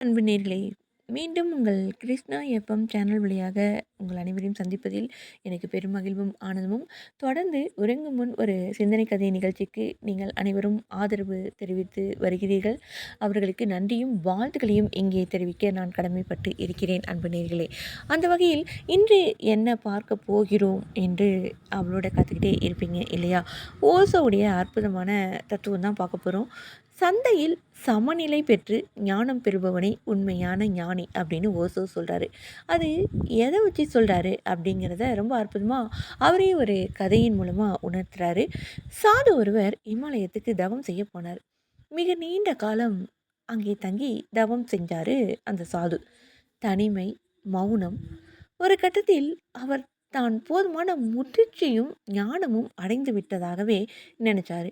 அன்பு நேர்களே மீண்டும் உங்கள் கிருஷ்ணா எஃப்எம் சேனல் வழியாக உங்கள் அனைவரையும் சந்திப்பதில் எனக்கு பெரும் மகிழ்வும் ஆனந்தமும். தொடர்ந்து உறங்கும் முன் ஒரு சிந்தனை கதை நிகழ்ச்சிக்கு நீங்கள் அனைவரும் ஆதரவு தெரிவித்து வருகிறீர்கள். அவர்களுக்கு நன்றியும் வாழ்த்துக்களையும் இங்கே தெரிவிக்க நான் கடமைப்பட்டு இருக்கிறேன் அன்பு நேர்களே அந்த வகையில் இன்று என்ன பார்க்க போகிறோம் என்று அவளோட காத்துக்கிட்டே இருப்பீங்க இல்லையா? ஓசோவுடைய அற்புதமான தத்துவம் தான் பார்க்க போகிறோம் சந்தையில் சமநிலை பெற்று ஞானம் பெறுபவனை உண்மையான ஞானி அப்படின்னு ஓசோ சொல்கிறாரு அது எதை வச்சு சொல்கிறாரு அப்படிங்கிறத ரொம்ப அற்புதமாக அவரே ஒரு கதையின் மூலமாக உணர்த்துறாரு. சாது ஒருவர் இமாலயத்துக்கு தவம் செய்ய போனார். மிக நீண்ட காலம் அங்கே தங்கி தவம் செஞ்சார் அந்த சாது. தனிமை மௌனம். ஒரு கட்டத்தில் அவர் தான் போதுமான முதிர்ச்சியும் ஞானமும் அடைந்து விட்டதாகவே நினைச்சாரு.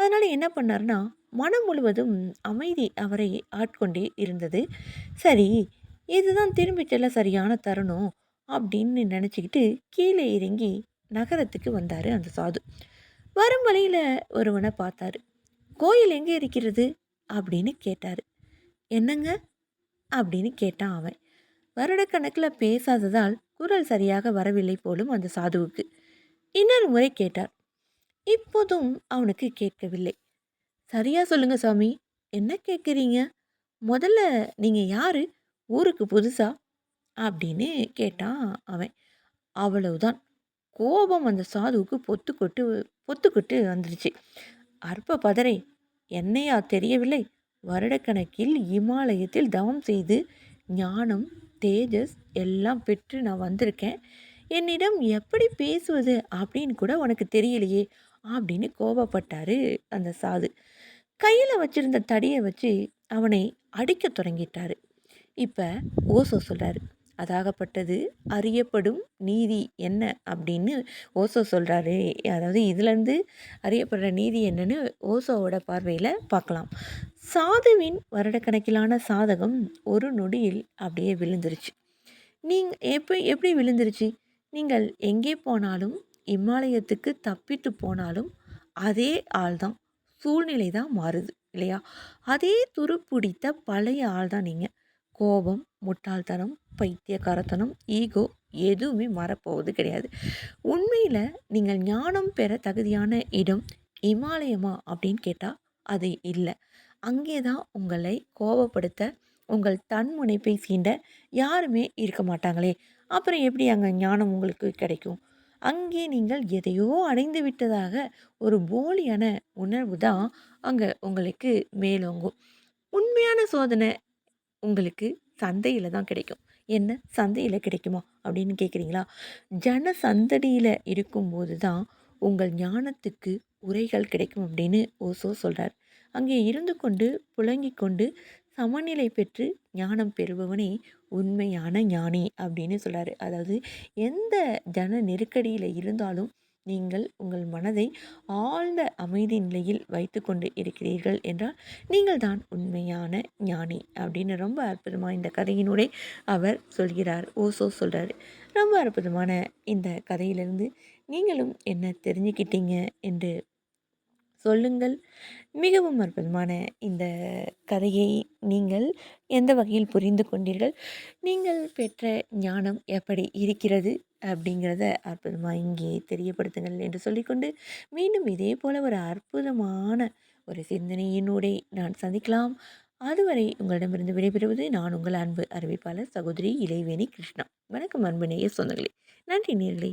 அதனால் என்ன பண்ணார்னா மனம் முழுவதும் அமைதி அவரை ஆட்கொண்டே இருந்தது. சரி இதுதான் திரும்பி சரியான தருணம் அப்படின்னு நினச்சிக்கிட்டு கீழே இறங்கி நகரத்துக்கு வந்தார் அந்த சாது. வரும் வழியில் ஒருவனை பார்த்தாரு. கோயில் எங்கே இருக்கிறது? அப்படின்னு கேட்டார். என்னங்க? அப்படின்னு கேட்டான் அவன். வருடக்கணக்கில் பேசாததால் குரல் சரியாக வரவில்லை போலும் அந்த சாதுவுக்கு. இன்னொரு முறை கேட்டார். இப்போதும் அவனுக்கு கேட்கவில்லை. சரியா சொல்லுங்க சாமி என்ன கேட்குறீங்க? முதல்ல நீங்கள் யார்? ஊருக்கு புதுசா? அப்படின்னு கேட்டான் அவன். அவ்வளவுதான். கோபம் அந்த சாதுவுக்கு பொத்துக்கொட்டு பொத்துக்கொட்டு வந்துருச்சு. அற்ப பதரை என்னையா தெரியவில்லை? வருடக்கணக்கில் இமாலயத்தில் தவம் செய்து ஞானம் தேஜஸ் எல்லாம் பெற்று நான் வந்திருக்கேன். என்னிடம் எப்படி பேசுவது அப்படின்னு கூட உனக்கு தெரியலையே. அப்படின்னு கோபப்பட்டாரு அந்த சாது. கையில் வச்சிருந்த தடியை வச்சு அவனை அடிக்க தொடங்கிட்டாரு. இப்போ ஓசோ சொல்கிறாரு அதாகப்பட்டது அறியப்படும் நீதி என்ன? அப்படின்னு ஓசோ சொல்கிறாரு அதாவது இதுலேருந்து அறியப்படுற நீதி என்னன்னு ஓசோவோட பார்வையில் பார்க்கலாம். சாதுவின் வருடக்கணக்கிலான சாதகம் ஒரு நொடியில் அப்படியே விழுந்துருச்சு. நீங்கள் எப்போ எப்படி விழுந்துருச்சு? நீங்கள் எங்கே போனாலும் இமாலயத்துக்கு தப்பித்து போனாலும் அதே ஆள் தான் சூழ்நிலை தான் மாறுது இல்லையா? அதே துரு பிடித்த பழைய ஆள் தான் நீங்கள் கோபம் முட்டாள்தனம் பைத்தியக்காரத்தனம் ஈகோ எதுவுமே மாறப்போவது கிடையாது. உண்மையில் நீங்கள் ஞானம் பெற தகுதியான இடம் இமாலயமா அப்படின்னு கேட்டால் அது இல்லை. அங்கே தான் உங்களை கோபப்படுத்த உங்கள் தன்முனைப்பை சீண்ட யாருமே இருக்க மாட்டாங்களே. அப்புறம் எப்படி அங்கே ஞானம் உங்களுக்கு கிடைக்கும்? அங்கே நீங்கள் எதையோ அடைந்து விட்டதாக ஒரு போலியான உணர்வு தான் அங்கே உங்களுக்கு மேலோங்கும். உண்மையான சோதனை உங்களுக்கு சந்தையில் தான் கிடைக்கும். என்ன? சந்தையில் கிடைக்குமா? அப்படின்னு கேட்குறீங்களா ஜன சந்தடியில் இருக்கும்போது தான் உங்கள் ஞானத்துக்கு உரைகள் கிடைக்கும் அப்படின்னு ஓசோ சொல்கிறார் அங்கே இருந்து கொண்டு புழங்கி கொண்டு சமநிலை பெற்று ஞானம் பெறுபவனே உண்மையான ஞானி அப்படின்னு சொல்கிறாரு அதாவது எந்த ஜன நெருக்கடியில் இருந்தாலும் நீங்கள் உங்கள் மனதை ஆழ்ந்த அமைதி நிலையில் வைத்து கொண்டு இருக்கிறீர்கள் என்றால் நீங்கள் தான் உண்மையான ஞானி அப்படின்னு ரொம்ப அற்புதமாக இந்த கதையினுடைய அவர் சொல்கிறார் ஓசோ சொல்கிறார் ரொம்ப அற்புதமான இந்த கதையிலிருந்து நீங்களும் என்ன தெரிஞ்சுக்கிட்டீங்க என்று சொல்லுங்கள். மிகவும் அற்புதமான இந்த கதையை நீங்கள் எந்த வகையில் புரிந்து கொண்டீர்கள்? நீங்கள் பெற்ற ஞானம் எப்படி இருக்கிறது? அப்படிங்கிறத அற்புதமாக இங்கே தெரியப்படுத்துங்கள் என்று சொல்லிக்கொண்டு மீண்டும் இதே போல் ஒரு அற்புதமான ஒரு சிந்தனையினூடே நான் சந்திக்கலாம். அதுவரை உங்களிடமிருந்து விடைபெறுவது நான் உங்கள் அன்பு அறிவிப்பாளர் சகோதரி இளைவேணி கிருஷ்ணா. வணக்கம் அன்பு நேய சொந்தங்களே. நன்றி நேர்களே.